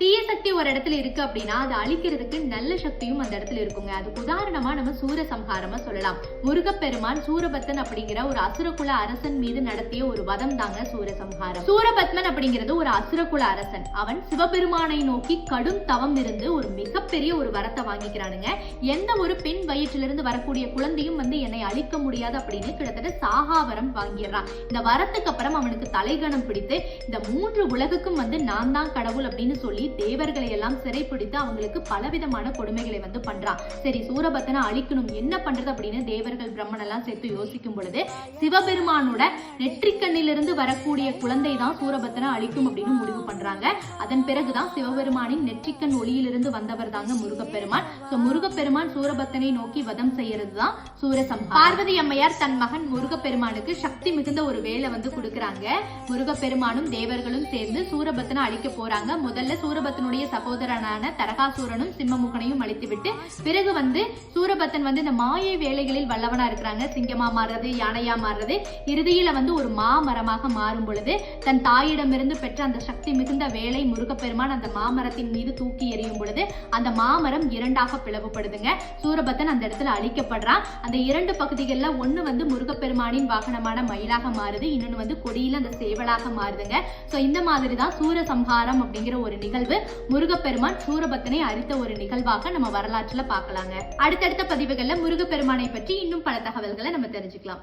தீய சக்தி ஒரு இடத்துல இருக்கு அப்படின்னா அதை அழிக்கிறதுக்கு நல்ல சக்தியும் அந்த இடத்துல இருக்குங்க. அதுக்கு உதாரணமா நம்ம சூரசம்ஹாரமா சொல்லலாம். முருகப்பெருமான் சூரபத்தன் அப்படிங்கிற ஒரு அசுரகுல அரசன் மீது நடத்திய ஒரு வதம் தாங்க சூரசம்ஹாரம் சூரபத்மன் அப்படிங்கிறது ஒரு அசுரகுல அரசன். அவன் சிவபெருமானை நோக்கி கடும் தவம் இருந்து ஒரு மிகப்பெரிய ஒரு வரத்தை வாங்கிக்கிறானுங்க. எந்த ஒரு பெண் வயிற்றிலிருந்து வரக்கூடிய குழந்தையும் வந்து என்னை அழிக்க முடியாது அப்படின்னு கிட்டத்தட்ட சாகாவரம் வாங்கிடுறான். இந்த வரத்துக்கு அப்புறம் அவனுக்கு தலைகணம் பிடித்து இந்த மூன்று உலகுக்கும் வந்து நான் தான் கடவுள் அப்படின்னு சொல்லி தேவர்களை எல்லாம் சிறைப்பிடித்து அவங்களுக்கு பலவிதமான கொடுமைகளை வந்து பண்றான். சரி சூரபத்தனை அழிக்கணும் என்ன பண்றது அப்படின்னு தேவர்கள் பிரம்மன் எல்லாம் சேர்த்து யோசிக்கும் பொழுது சிவபெருமானோட நெற்றிக்கண்ணிலிருந்து வரக்கூடிய குழந்தை தான் சூரபத்தனை அழிக்கும் அப்படின்னு முடிவு பண்றாங்க. அதன் பிறகுதான் சிவபெருமானின் நெற்றிக்கண் ஒளியிலிருந்து வந்தவர் தாங்க முருகப்பெருமான். சோ முருகப்பெருமான் சூரபத்தனை நோக்கி வதம் செய்யறது தான் சூரசம். பார்வதி அம்மையார் தன் மகன் முருகப்பெருமானுக்கு சக்தி மிகுந்த ஒரு வேலை வந்து கொடுக்கறாங்க. முருகப்பெருமானும் தேவர்களும் சேர்ந்து சூரபத்தனை அழிக்க போறாங்க. முதல்ல சூர சூரபத்தனுடைய சகோதரனான தரகாசூரனும் சிம்மமுகனையும் அழித்துவிட்டு பிறகு வந்து சூரபத்தன் வந்து இந்த மாயை வேலைகளில் வல்லவனா இருக்கிறாங்க. சிங்கமா மாறுறது யானையா மாறுறது இறுதியில வந்து ஒரு மாமரமாக மாறும் பொழுது தன் தாயிடமிருந்து பெற்ற அந்த சக்தி மிகுந்த வேலை முருகப்பெருமான் அந்த மாமரத்தின் மீது தூக்கி எறியும் பொழுது அந்த மாமரம் இரண்டாக பிளவுபடுதுங்க. சூரபத்தன் அந்த இடத்துல அழிக்கப்படுறான். அந்த இரண்டு பகுதிகளில் ஒன்று வந்து முருகப்பெருமானின் வாகனமான மயிலாக மாறுது இன்னொன்று வந்து கொடியில் அந்த சேவலாக மாறுதுங்க. ஸோ இந்த மாதிரி தான் சூரசம்ஹாரம் அப்படிங்கிற ஒரு நிகழ்வு முருகப்பெருமான் சூரபத்தனை அரித்த ஒரு நிகழ்வாக நம்ம வரலாற்றுல பார்க்கலாங்க. அடுத்தடுத்த பதிவுகள்ல முருகப்பெருமானை பற்றி இன்னும் பல தகவல்களை நம்ம தெரிஞ்சுக்கலாம்.